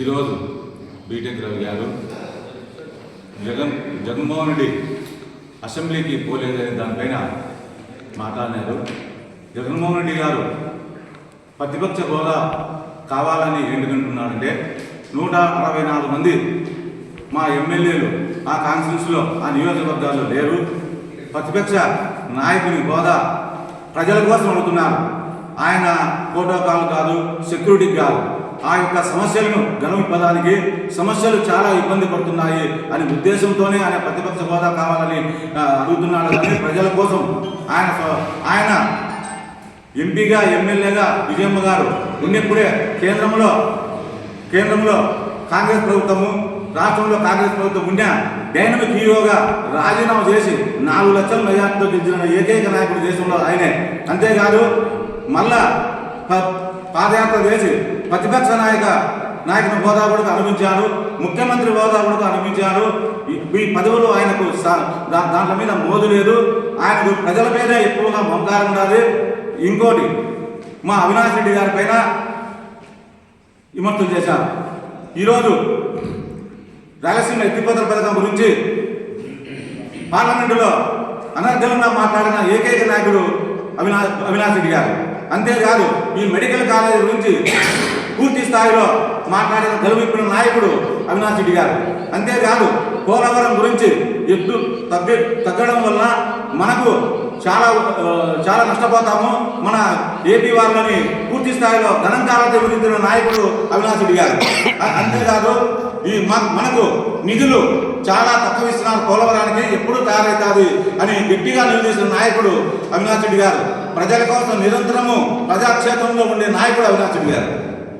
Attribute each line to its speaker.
Speaker 1: ఈరోజు బీటెక్ రవి గారు జగన్ జగన్మోహన్ రెడ్డి అసెంబ్లీకి పోలేదని దానిపైన మాట్లాడినారు. జగన్మోహన్ రెడ్డి గారు ప్రతిపక్ష హోదా కావాలని ఎందుకంటున్నాడంటే నూట అరవై నాలుగు మంది మా ఎమ్మెల్యేలు ఆ కాన్స్టిట్యూన్స్లో ఆ నియోజకవర్గాల్లో లేరు. ప్రతిపక్ష నాయకుని హోదా ప్రజల కోసం అడుగుతున్నారు. ఆయన ప్రోటోకాల్ కాదు సెక్యూరిటీకి కాదు. ఆ యొక్క సమస్యలను గణింపడానికి సమస్యలు చాలా ఇబ్బంది పడుతున్నాయి అనే ఉద్దేశంతోనే ఆయన ప్రతిపక్ష హోదా కావాలని అడుగుతున్నాడు. కానీ ప్రజల కోసం ఆయన ఆయన ఎంపీగా ఎమ్మెల్యేగా విజయమ్మ గారు ఉన్నప్పుడే కేంద్రంలో కేంద్రంలో కాంగ్రెస్ ప్రభుత్వము రాష్ట్రంలో కాంగ్రెస్ ప్రభుత్వం ఉన్న డైనమిక్ హీరోగా రాజీనామా చేసి నాలుగు లక్షల మెజార్టీతో గెలిచిన ఏకైక నాయకుడు దేశంలో ఆయనే. అంతేకాదు మళ్ళా ప- పాదయాత్ర చేసి ప్రతిపక్ష నాయక నాయకుని హోదా కూడా అనుభవించారు ముఖ్యమంత్రి హోదా కూడా అనుభవించారు. ఈ- పదవులు ఆయనకు దాంట్లో మీద మోదు లేదు. ఆయనకు ప్రజల మీద ఎక్కువగా మమకారం ఉండాలి. ఇంకోటి మా అవినాష్ రెడ్డి గారి పైన విమర్శలు చేశారు. ఈరోజు రాయలసీమ ఎత్తిపోతల పథకం గురించి పార్లమెంటులో అనర్గళంగా మాట్లాడిన ఏకైక నాయకుడు అవినాష్ అవినాష్ రెడ్డి గారు. అంతేకాదు ఈ మెడికల్ కాలేజీ గురించి పూర్తి స్థాయిలో మాట్లాడిన గెలువిప్పిన నాయకుడు అవినాష్ రెడ్డి గారు. అంతేకాదు పోలవరం గురించి ఎత్తు తగ్గి తగ్గడం వల్ల మనకు చాలా చాలా నష్టపోతాము. మన ఏపీ వాళ్ళని పూర్తి స్థాయిలో గణాంకాలతో విధించిన నాయకుడు అవినాష్ రెడ్డి గారు. అంతేకాదు ఈ మనకు నిధులు చాలా తక్కువ ఇస్తున్నారు పోలవరానికి. ఎప్పుడు తయారవుతుంది అని గట్టిగా నిలదీసిన నాయకుడు అవినాష్ రెడ్డి గారు. ప్రజల కోసం నిరంతరము ప్రజాక్షేత్రంలో ఉండే నాయకుడు అవినాష్ రెడ్డి గారు.